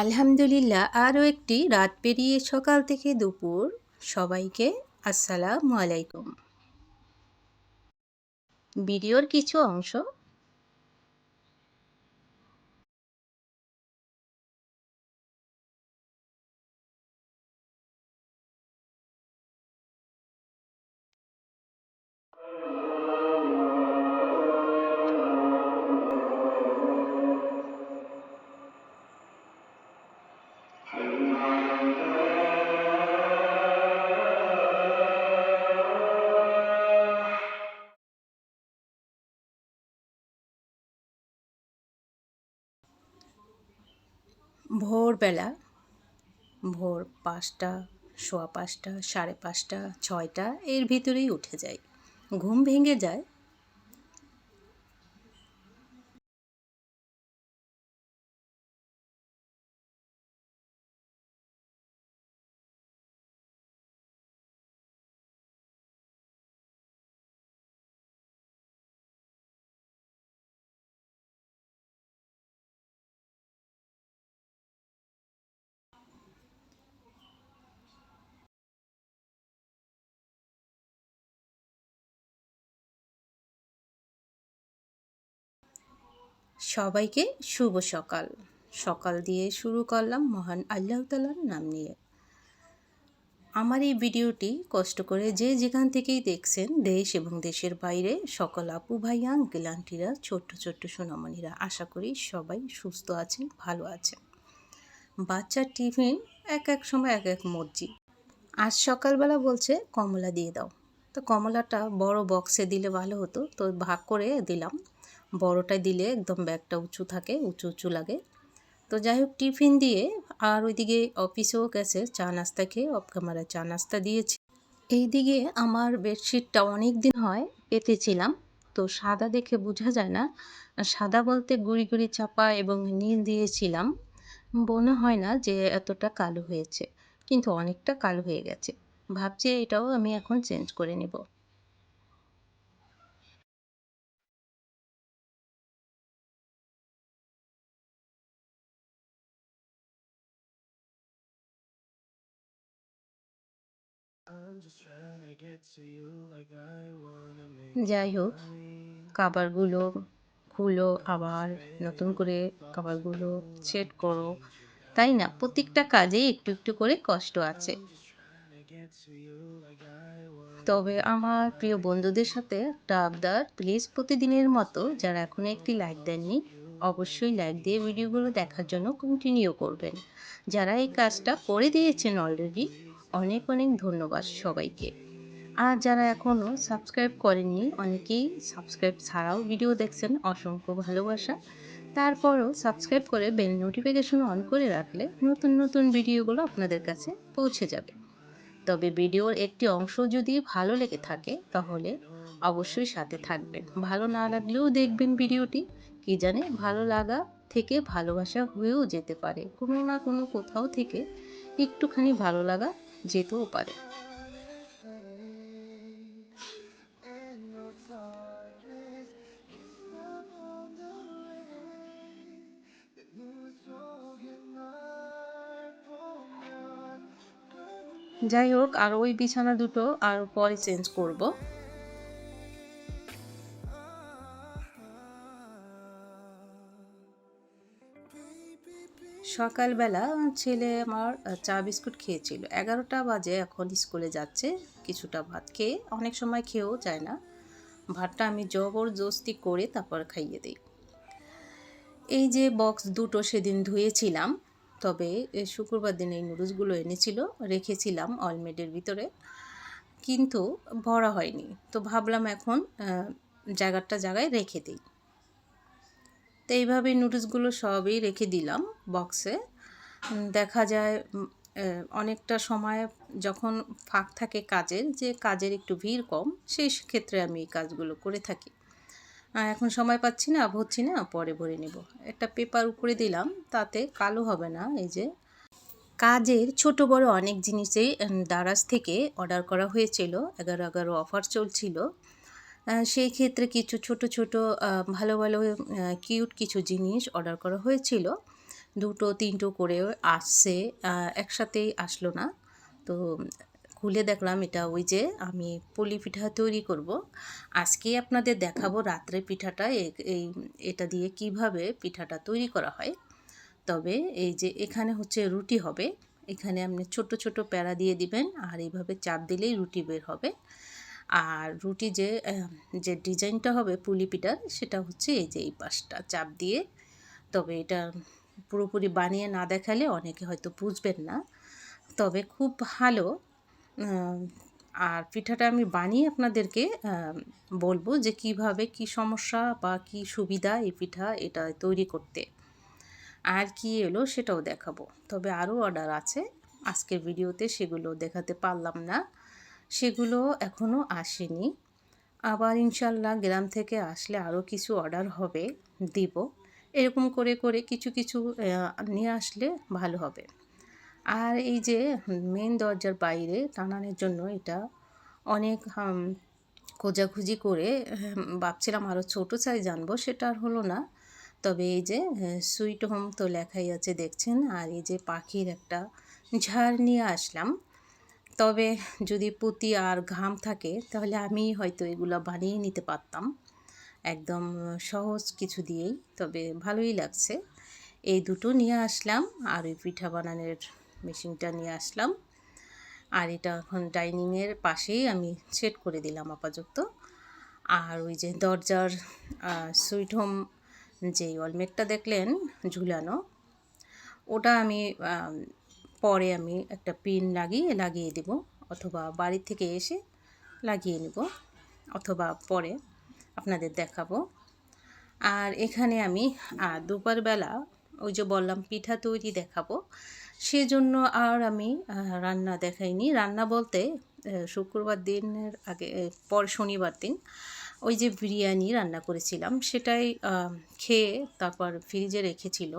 আলহামদুলিল্লাহ আরও একটি রাত পেরিয়ে সকাল থেকে দুপুর। সবাইকে আসসালামু আলাইকুম। ভিডিওর কিছু অংশ ভোরবেলা, ভোর পাঁচটা, সোয়া পাঁচটা, সাড়ে পাঁচটা, ছয়টা, এর ভিতরেই উঠে যাই। ঘুম ভেঙে যায় সবাইকে শুভ সকাল। সকাল দিয়ে শুরু করলাম মহান আল্লাহ তালার নাম নিয়ে। আমার এই ভিডিওটি কষ্ট করে যে যেখান থেকেই দেখছেন, দেশ এবং দেশের বাইরে সকল আপু ভাইয়া আঙ্কেল আন্টিরা ছোট্ট ছোট্ট সোনামণিরা, আশা করি সবাই সুস্থ আছেন, ভালো আছেন। বাচ্চার টিফিন এক এক সময় এক এক মর্জি আজ সকালবেলা বলছে, কমলা দিয়ে দাও। তো কমলাটা বড় বক্সে দিলে ভালো হতো, তো ভাগ করে দিলাম। বড়টায় দিলে একদম ব্যাগটা উঁচু থাকে, উঁচু উঁচু লাগে। তো যাই হোক টিফিন দিয়ে আর ওইদিকে অফিসেও গেছে, চা নাস্তা খেয়ে অফ ক্যামেরায় চা নাস্তা দিয়েছি। এইদিকে আমার বেডশিটটা অনেক দিন হয় পেতেছিলাম, তো সাদা দেখে বোঝা যায় না। সাদা বলতে গুড়ি গুড়ি চাপা এবং নীল দিয়েছিলাম। মনে হয় না যে এতটা কালো হয়েছে, কিন্তু অনেকটা কালো হয়ে গেছে। ভাবছি এটাও আমি এখন চেঞ্জ করে নেব। যাই হোক কাবারগুলো খুলো আবার নতুন করে কাবারগুলো সেট করো। তাই না? প্রত্যেকটা কাজেই একটু একটু করে কষ্ট আছে। তবে আমার প্রিয় বন্ধুদের সাথে একটা আবদার প্লিজ প্রতিদিনের মতো যারা এখনও একটি লাইক দেননি অবশ্যই লাইক দিয়ে ভিডিওগুলো দেখার জন্য কন্টিনিউ করবেন। যারা এই কাজটা করে দিয়েছেন অলরেডি অনেক অনেক ধন্যবাদ সবাইকে। আর যারা এখনও সাবস্ক্রাইব করেননি অনেকেই সাবস্ক্রাইব ছাড়াও ভিডিও দেখছেন। অসংখ্য ভালোবাসা। তারপরও সাবস্ক্রাইব করে বেল নোটিফিকেশন অন করে রাখলে নতুন নতুন ভিডিওগুলো আপনাদের কাছে পৌঁছে যাবে। তবে ভিডিওর একটি অংশ যদি ভালো লেগে থাকে, তাহলে অবশ্যই সাথে থাকবেন। ভালো না লাগলেও দেখবেন ভিডিওটি। কি জানে ভালো লাগা থেকে ভালোবাসা হয়েও যেতে পারে। কোনো না কোনো কোথাও থেকে একটুখানি ভালো লাগা যেতেও পারে। যাই হোক, আর ওই বিছানা দুটো আর পরে চেঞ্জ করব। সকালবেলা ছেলে আমার চা বিস্কুট খেয়েছিল। এগারোটা বাজে এখন স্কুলে যাচ্ছে, কিছুটা ভাত খেয়ে। অনেক সময় খেয়েও যায় না। ভাতটা আমি জবরদস্তি করে তারপর খাইয়ে দিই। এই যে বক্স দুটো সেদিন ধুয়েছিলাম তবে শুক্রবার দিন এই নুডলসগুলো এনেছিল, রেখেছিলাম অলমেডের ভিতরে। কিন্তু ভরা হয়নি। তো ভাবলাম এখন জায়গাটা জায়গায় রেখে দিই। তো এইভাবে নুডলসগুলো সবই রেখে দিলাম বক্সে দেখা যায় অনেকটা সময় যখন ফাঁক থাকে কাজের, যে কাজের একটু ভিড় কম, সেই ক্ষেত্রে আমি এই কাজগুলো করে থাকি। এখন সময় পাচ্ছি না, ভরছি না, পরে ভরে নেব। একটা পেপার উপরে দিলাম, তাতে কালো হবে না, এই যে। কাজের ছোট বড় অনেক জিনিসেই দারাজ থেকে অর্ডার করা হয়েছিল, এগারো এগারো অফার চলছিল। সেই ক্ষেত্রে কিছু ছোট ছোট ভালো ভালো কিউট কিছু জিনিস অর্ডার করা হয়েছিল। দুটো, তিনটো করে আসছে একসাথেই আসলো না। তো খুলে দেখলাম এটা ওই যে আমি পুলি পিঠা তৈরি করব। আজকে আপনাদের দেখাবো রাত্রে পিঠাটা এই, এটা দিয়ে কীভাবে পিঠাটা তৈরি করা হয়। তবে এই যে এখানে হচ্ছে রুটি হবে, এখানে আপনি ছোট ছোট প্যারা দিয়ে দিবেন আর এইভাবে চাপ দিলেই রুটি বের হবে। আর রুটি যে যে ডিজাইনটা হবে পুলি পিঠার, সেটা হচ্ছে এই যে এই পাশটা চাপ দিয়ে। তবে এটা পুরোপুরি বানিয়ে না দেখালে অনেকে হয়তো বুঝবেন না। তবে খুব ভালো আর পিঠাটা আমি বানিয়ে আপনাদেরকে বলব যে কীভাবে কি সমস্যা বা কি সুবিধা এই পিঠা এটা তৈরি করতে। আর কি এলো সেটাও দেখাবো। তবে আরও অর্ডার আছে। আজকের ভিডিওতে সেগুলো দেখাতে পারলাম না। সেগুলো এখনও আসেনি। আবার ইনশাল্লাহ গ্রাম থেকে আসলে আরও কিছু অর্ডার হবে, দিব। এরকম করে করে কিছু কিছু নিয়ে আসলে ভালো হবে। আর এই যে মেন দরজার বাইরে টানানোর জন্য এটা অনেক খোঁজাখুঁজি করে ভাবছিলাম আরও ছোটো সাইজ আনব, সেটা আর হলো না। তবে এই যে সুইট হোম তো লেখাই আছে, দেখছেন? আর এই যে পাখির একটা ঝাড় নিয়ে আসলাম। তবে যদি পুঁতি আর ঘাম থাকে, তাহলে আমি হয়তো এগুলো বানিয়ে নিতে পারতাম। একদম সহজ কিছু দিয়েই, তবে ভালোই লাগছে। এই দুটো নিয়ে আসলাম, আর ওই পিঠা বানানোর মেশিনটা নিয়ে আসলাম। আর এটা এখন ডাইনিংয়ের পাশেই আমি সেট করে দিলাম আপাতত। আর ওই যে দরজার সুইট হোম যে অলমেটটা দেখলেন, ঝুলানো, ওটা আমি পরে আমি একটা পিন লাগিয়ে লাগিয়ে দেব। অথবা বাড়ি থেকে এসে লাগিয়ে নেব। অথবা পরে আপনাদের দেখাবো। আর এখানে আমি দুপুরবেলা ওই যে বললাম পিঠা তৈরি দেখাবো। সেজন্য আর আমি রান্না দেখাইনি। রান্না বলতে শুক্রবার দিনের আগে পর শনিবার দিন ওই যে বিরিয়ানি রান্না করেছিলাম। সেটাই খেয়ে তারপর ফ্রিজে রেখেছিল।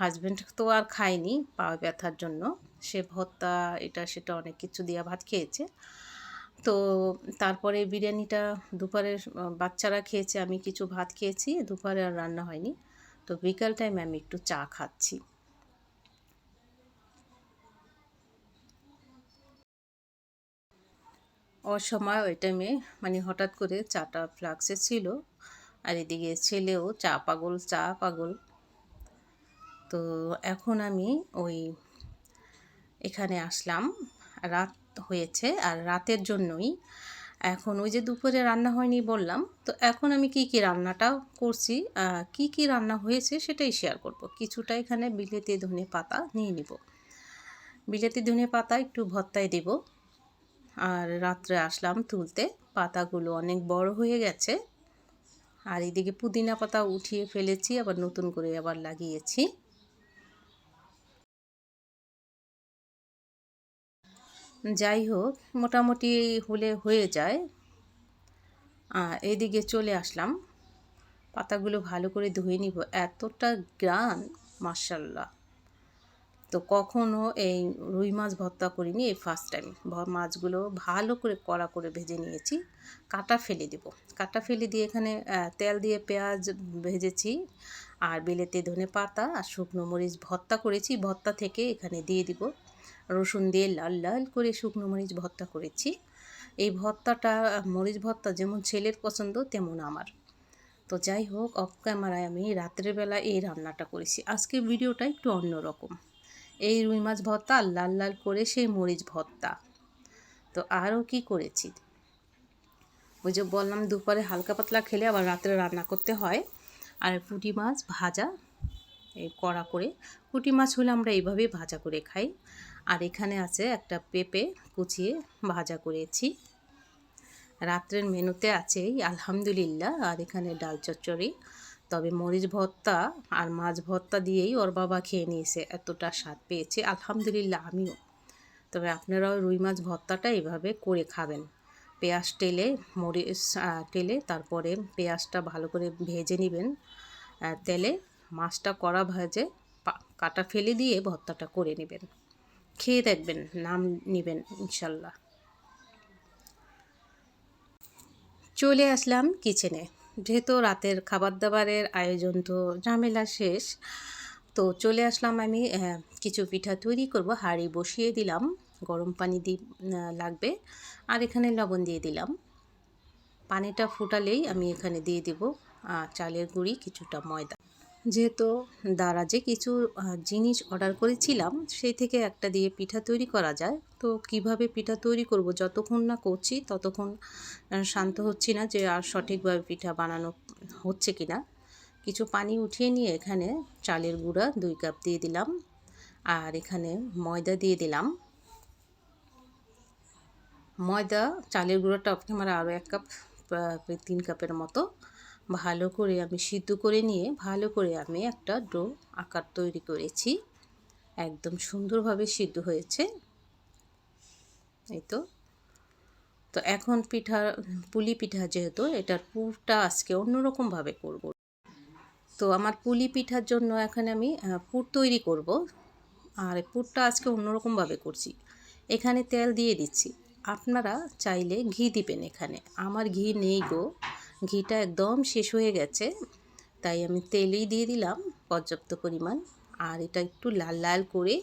হাজব্যান্ড তো আর খায়নি পা ব্যথার জন্য। সে ভর্তা, এটা, সেটা অনেক কিছু দিয়ে ভাত খেয়েছে। তো তারপরে বিরিয়ানিটা দুপুরে বাচ্চারা খেয়েছে, আমি কিছু ভাত খেয়েছি, দুপুরে আর রান্না হয়নি। তো বিকাল টাইমে আমি একটু চা খাচ্ছি। অসময় ওই টাইমে মানে হঠাৎ করে চাটা ফ্লাক্সে ছিল, আর এদিকে ছেলেও চা পাগল চা পাগল। তো এখন আমি ওই এখানে আসলাম, রাত হয়েছে আর রাতের জন্যই। এখন ওই যে দুপুরে রান্না হয়নি বললাম, তো এখন আমি কি কি রান্নাটা করছি কি কি রান্না হয়েছে সেটাই শেয়ার করব। কিছুটা এখানে বিলেতি ধনে পাতা নিয়ে নিব। বিলেতি ধনে পাতা একটু ভর্তায় দেব। আর রাত্রে আসলাম তুলতে। পাতাগুলো অনেক বড় হয়ে গেছে। আর এদিকে পুদিনা পাতা উঠিয়ে ফেলেছি আবার নতুন করে আবার লাগিয়েছি। যাই হোক মোটামুটি হলে হয়ে যায়। আহ, এইদিকে চলে আসলাম। পাতাগুলো ভালো করে ধুয়ে নিব। এতটা গ্রান মার্শাল্লাহ তো কখনো এই রুই মাছ ভর্তা করিনি, এই ফার্স্ট টাইম মাছগুলো ভালো করে কড়া করে ভেজে নিয়েছি, কাটা ফেলে দেব। কাটা ফেলে দিয়ে এখানে তেল দিয়ে পেঁয়াজ ভেজেছি আর বিলেতে ধনে পাতা আর শুকনো মরিচ ভর্তা করেছি। ভর্তা থেকে এখানে দিয়ে দিব রসুন দিয়ে লাল লাল করে শুকনো মরিচ ভর্তা করেছি। এই ভর্তাটা, মরিচ ভর্তা যেমন ছেলের পছন্দ তেমন আমার। তো যাই হোক, অফ ক্যামেরায় আমি রাত্রের বেলা এই রান্নাটা করেছি। আজকের ভিডিওটা একটু অন্যরকম। এই রুই মাছ ভর্তা আর লাল লাল করে সেই মরিচ ভর্তা। তো আরও কি করেছি? ওই যে বললাম, দুপুরে হালকা পাতলা খেলে আবার রাত্রে রান্না করতে হয়। আর পুঁটি মাছ ভাজা, এই কড়া করে। পুঁটি মাছ হলে আমরা এইভাবেই ভাজা করে খাই। আর এখানে আছে একটা পেঁপে কুচিয়ে ভাজা করেছি। রাত্রের মেনুতে আছে আলহামদুলিল্লাহ। আর এখানে ডাল চচ্চড়ি। তবে মরিচ ভর্তা আর মাছ ভর্তা দিয়েই ওর বাবা খেয়ে নিয়েছে। এতটা স্বাদ পেয়েছে, আলহামদুলিল্লাহ আমিও। তবে আপনারাও রুই মাছ ভর্তাটা এভাবে করে খাবেন। পেঁয়াজ টেলে, মরিচ টেলে তারপরে পেঁয়াজটা ভালো করে ভেজে নেবেন। তেলে মাছটা কড়া ভাজে কাটা ফেলে দিয়ে ভর্তাটা করে নেবেন। খেয়ে দেখবেন, নাম নেবেন ইনশাল্লাহ। চলে আসলাম কিচেনে। যেহেতু রাতের খাবার দাবারের আয়োজন তো ঝামেলা শেষ, তো চলে আসলাম আমি কিছু পিঠা তৈরি করব। হাঁড়ি বসিয়ে দিলাম, গরম পানি দি লাগবে, আর এখানে লবণ দিয়ে দিলাম। পানিটা ফুটালেই আমি এখানে দিয়ে দিব আর চালের গুঁড়ি, কিছুটা ময়দা। যেহেতু দারাজে কিছু জিনিস অর্ডার করেছিলাম, সেই থেকে একটা দিয়ে পিঠা তৈরি করা যায়। তো কীভাবে পিঠা তৈরি করব? যতক্ষণ না করছি, ততক্ষণ শান্ত হচ্ছি না যে আর সঠিকভাবে পিঠা বানানো হচ্ছে কি না কিছু পানি উঠিয়ে নিয়ে এখানে চালের গুঁড়া দুই কাপ দিয়ে দিলাম। আর এখানে ময়দা দিয়ে দিলাম। ময়দা, চালের গুঁড়োটা আমার আরও এক কাপ তিন কাপের মতো। ভালো করে আমি সিদ্ধ করে নিয়ে ভালো করে আমি একটা ডো আকার তৈরি করেছি। একদম সুন্দরভাবে সিদ্ধ হয়েছে। এই তো। তো এখন পিঠা, পুলি পিঠা যেহেতু এটার পুরটা আজকে অন্যরকমভাবে করব। তো আমার পুলি পিঠার জন্য এখানে আমি পুর তৈরি করব। আর পুরটা আজকে অন্যরকমভাবে করছি। এখানে তেল দিয়ে দিচ্ছি। আপনারা চাইলে ঘি দিবেন এখানে। আমার ঘি নেই গো। ঘিটা একদম শেষ হয়ে গেছে, তাই আমি তেলেই দিয়ে দিলাম পর্যাপ্ত পরিমাণ। আর এটা একটু লাল লাল করে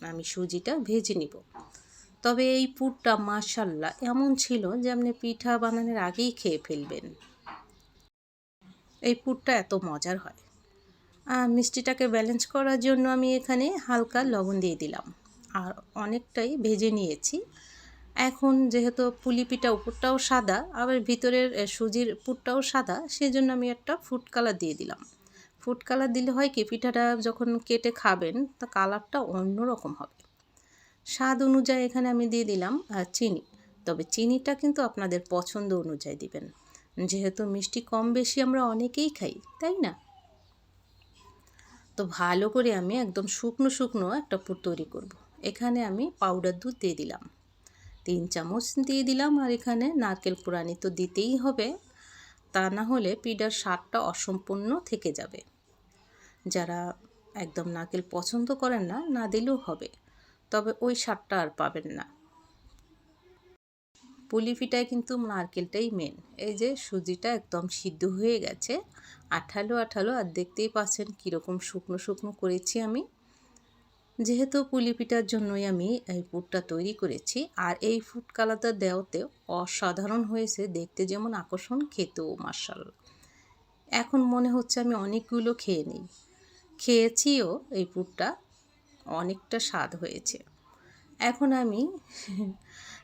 আমি সুজিটা ভেজে নিব। তবে এই পুরটা মাশাল্লাহ এমন ছিল যে আপনি পিঠা বানানোর আগেই খেয়ে ফেলবেন। এই পুরটা এত মজার হয়। আর মিষ্টিটাকে ব্যালেন্স করার জন্য আমি এখানে হালকা লবণ দিয়ে দিলাম। আর অনেকটাই ভেজে নিয়েছি। এখন যেহেতু পুলি পিঠা উপরটাও সাদা, আবার ভিতরের সুজির পুরটাও সাদা সেই জন্য আমি একটা ফুড কালার দিয়ে দিলাম। ফুড কালার দিলে হয় কি, পিঠাটা যখন কেটে খাবেন, তা কালারটা অন্যরকম হবে। স্বাদ অনুযায়ী এখানে আমি দিয়ে দিলাম চিনি। তবে চিনিটা কিন্তু আপনাদের পছন্দ অনুযায়ী দিবেন। যেহেতু মিষ্টি কম বেশি আমরা অনেকেই খাই, তাই না? তো ভালো করে আমি একদম শুকনো শুকনো একটা পুর তৈরি করব। এখানে আমি পাউডার দুধ দিয়ে দিলাম। তিন চামচ দিয়ে দিলাম আর এখানে নারকেল পুরানি তো দিতেই হবে। তা না হলে পিঠার স্বাদটা অসম্পূর্ণ থেকে যাবে। যারা একদম নারকেল পছন্দ করেন না না দিলেও হবে। তবে ওই স্বাদটা আর পাবেন না। পুলি পিঠায় কিন্তু নারকেলটাই মেন এই যে সুজিটা একদম সিদ্ধ হয়ে গেছে। আঠালো আঠালো আর দেখতেই পাচ্ছেন কীরকম শুকনো শুকনো করেছি আমি। যেহেতু পুলি পিঠার জন্যই আমি এই পুরটা তৈরি করেছি, আর এই ফুড কালারটা দেওয়াতে অসাধারণ হয়েছে। দেখতে যেমন আকর্ষণ, খেতেও মার্শাল। এখন মনে হচ্ছে আমি অনেকগুলো খেয়ে নিই। খেয়েছিও এই পুরটা অনেকটা স্বাদ হয়েছে। এখন আমি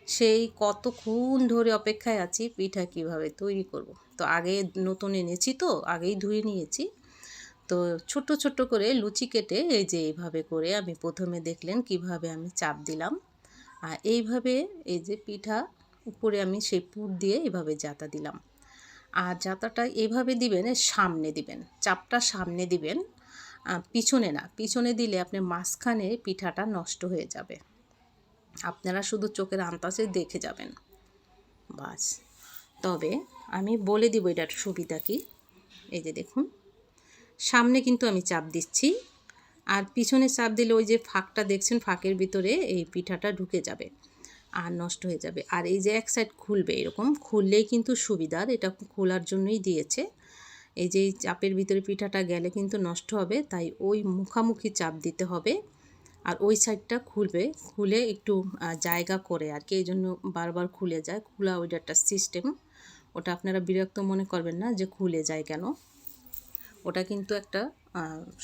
সেই কতক্ষণ ধরে অপেক্ষায় আছি, পিঠা কীভাবে তৈরি করব। তো আগে নতুন এনেছি তো, আগেই ধুয়ে নিয়েছি। তো ছোট ছোট করে লুচি কেটে এই যে এইভাবে করে আমি প্রথমে দেখলেন কীভাবে আমি চাপ দিলাম। আর এইভাবে এই যে পিঠা উপরে আমি সেই পুর দিয়ে এভাবে জাতা দিলাম। আর জাতাটা এইভাবে দিবেন সামনে দিবেন, চাপটা সামনে দিবেন পিছনে না, পিছনে দিলে আপনি মাঝখানে পিঠাটা নষ্ট হয়ে যাবে। আপনারা শুধু চোখের আন্তাজে দেখে যাবেন। বাস। তবে আমি বলে দিব এটার সুবিধা কি? এই যে দেখুন। সামনে কিন্তু আমি চাপ দিচ্ছি। আর পিছনে চাপ দিলে ওই যে ফাঁকটা দেখছেন, ফাঁকের ভিতরে এই পিঠাটা ঢুকে যাবে আর নষ্ট হয়ে যাবে। আর এই যে এক সাইড খুলবে এরকম, খুললেই কিন্তু সুবিধার, এটা খোলার জন্যই দিয়েছে। এই যে চাপের ভিতরে পিঠাটা গেলে কিন্তু নষ্ট হবে, তাই ওই মুখামুখি চাপ দিতে হবে। আর ওই সাইডটা খুলবে, খুলে একটু জায়গা করে আর কি, এই জন্য বারবার খুলে যায়। খোলা ওইটা একটা সিস্টেম ওটা আপনারা বিরক্ত মনে করবেন না যে খুলে যায় কেন। ওটা কিন্তু একটা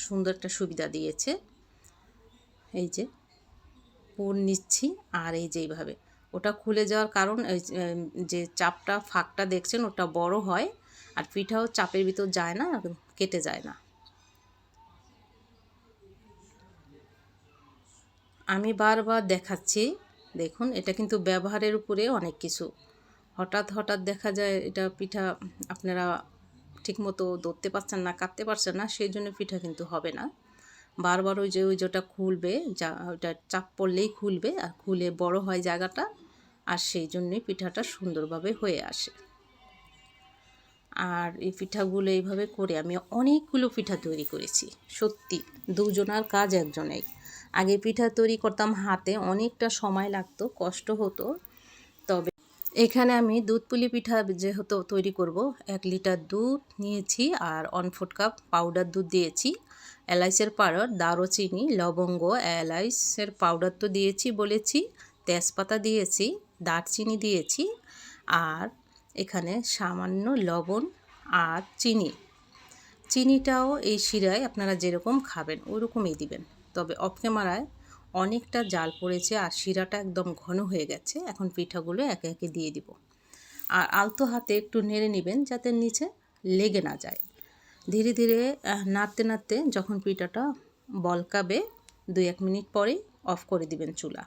সুন্দর একটা সুবিধা দিয়েছে। এই যে পুর নিচ্ছি আর এই যে এইভাবে। ওটা খুলে যাওয়ার কারণ যে চাপটা, ফাঁকটা দেখছেন, ওটা বড় হয় আর পিঠাও চাপের ভিতর যায় না কেটে যায় না। আমি বারবার দেখাচ্ছি, দেখুন, এটা কিন্তু ব্যবহারের উপরে অনেক কিছু। হঠাৎ হঠাৎ দেখা যায়, এটা পিঠা আপনারা ঠিকমতো ধরতে পারছেন না কাটতে পারছেন না, সেই জন্য পিঠা কিন্তু হবে না। বারবার ওই যে, ওই যেটা খুলবে, যা ওটা চাপ পড়লেই খুলবে, আর খুলে বড় হয় জায়গাটা, আর সেই জন্যই পিঠাটা সুন্দরভাবে হয়ে আসে। আর এই পিঠাগুলো এইভাবে করে আমি অনেকগুলো পিঠা তৈরি করেছি, সত্যি। দুজনার কাজ একজনেই আগে পিঠা তৈরি করতাম হাতে, অনেকটা সময় লাগতো, কষ্ট হতো এখানে আমি দুধ পুলি পিঠা যেহেতু তৈরি করব, এক লিটার দুধ নিয়েছি আর ওয়ান কাপ পাউডার দুধ দিয়েছি। এলাইচের পাউডার দারুচিনি, লবঙ্গ, এলাইচের পাউডার তো দিয়েছি বলেছি, তেজপাতা দিয়েছি, দারচিনি দিয়েছি আর এখানে সামান্য লবণ আর চিনি। চিনিটাও এই শিরায় আপনারা যেরকম খাবেন, ওরকমই দিবেন। তবে অফ ক্যামেরায় অনেকটা জাল পড়েছে আর শিরাটা একদম ঘন হয়ে গেছে। এখন পিঠাগুলো একে একে দিয়ে দিব। আর আলতো হাতে একটু নেড়ে নেবেন যাতে নিচে লেগে না যায়। ধীরে ধীরে নাড়তে নাড়তে যখন পিঠাটা বলকাবে, দুই এক মিনিট পরেই অফ করে দিবেন চুলা।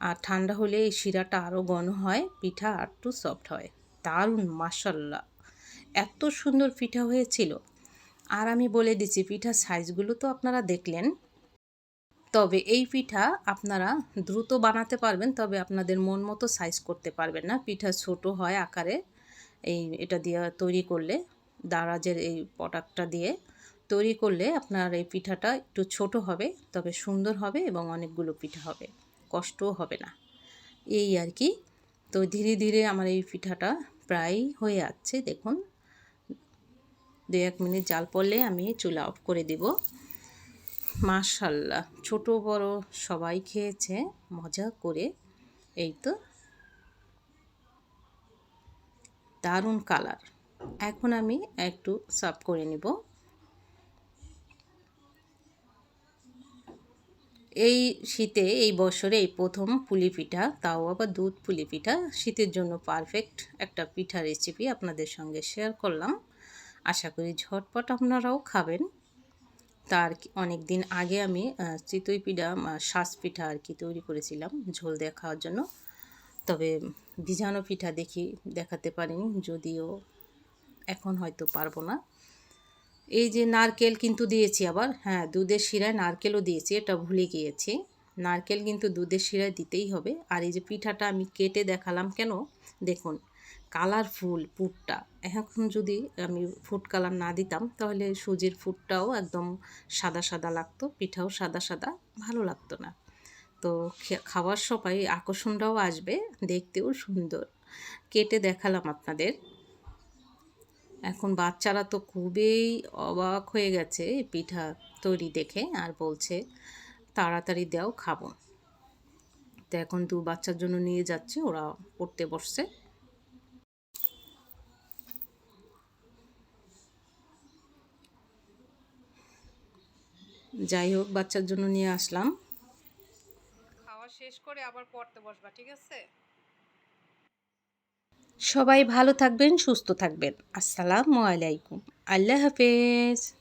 আর ঠান্ডা হলে এই শিরাটা আরও ঘন হয়, পিঠা আর একটু সফট হয়। দারুণ মাসাল্লাহ এত সুন্দর পিঠা হয়েছিল। আর আমি বলে দিচ্ছি, পিঠার সাইজগুলো তো আপনারা দেখলেন। তবে এই পিঠা আপনারা দ্রুত বানাতে পারবেন, তবে আপনাদের মন মতো সাইজ করতে পারবেন না। পিঠা ছোট হয় আকারে, এই এটা দিয়ে তৈরি করলে, দারাজের এই পটাকটা দিয়ে তৈরি করলে আপনার এই পিঠাটা একটু ছোট হবে, তবে সুন্দর হবে এবং অনেকগুলো পিঠা হবে। কষ্টও হবে না। এই আর কি। তো ধীরে ধীরে আমার এই পিঠাটা প্রায় হয়ে যাচ্ছে দেখুন দু এক মিনিট জাল পড়লে আমি চুলা অফ করে দেব। মাশাল্লাহ, ছোট বড় সবাই খেয়েছে, মজা করে। এই তো। দারুণ কালার। এখন আমি একটু সার্ভ করে নেব। এই শীতে, এই বছরে এই প্রথম পুলি পিঠা, তাও আবার দুধ পুলি পিঠা, শীতের জন্য পারফেক্ট একটা পিঠা রেসিপি আপনাদের সঙ্গে শেয়ার করলাম। আশা করি ঝটপট আপনারাও খাবেন। তার অনেক দিন আগে আমি চিতই পিঠা শ্বাস পিঠা আর কি তৈরি করেছিলাম ঝোল দিয়ে খাওয়ার জন্য। তবে ভিজানো পিঠা দেখি, দেখাতে পারিনি, যদিও এখন হয়তো পারব না। এই যে নারকেল কিন্তু দিয়েছি আবার হ্যাঁ দুধের শিরায় নারকেলও দিয়েছি, এটা ভুলে গিয়েছি। নারকেল কিন্তু দুধের শিরায় দিতেই হবে। আর এই যে পিঠাটা আমি কেটে দেখালাম কেন, দেখুন কালারফুল পুরটা। এখন যদি আমি ফুড কালার না দিতাম, তাহলে সুজির ফুডটাও একদম সাদা সাদা লাগতো, পিঠাও সাদা সাদা, ভালো লাগতো না। তো খাওয়ার সবাই আকর্ষণটাও আসবে, দেখতেও সুন্দর। কেটে দেখালাম আপনাদের। এখন বাচ্চারা তো খুবই অবাক হয়ে গেছে পিঠা তৈরি দেখে, আর বলছে, তাড়াতাড়ি দেও, খাব। তো এখন দু বাচ্চার জন্য নিয়ে যাচ্ছে, ওরা পড়তে বসছে। যাই হোক বাচ্চার জন্য নিয়ে আসলাম। খাওয়া শেষ করে আবার পড়তে বসবা ঠিক আছে? সবাই ভালো থাকবেন সুস্থ থাকবেন। আসসালামু আলাইকুম। আল্লাহ হাফেজ।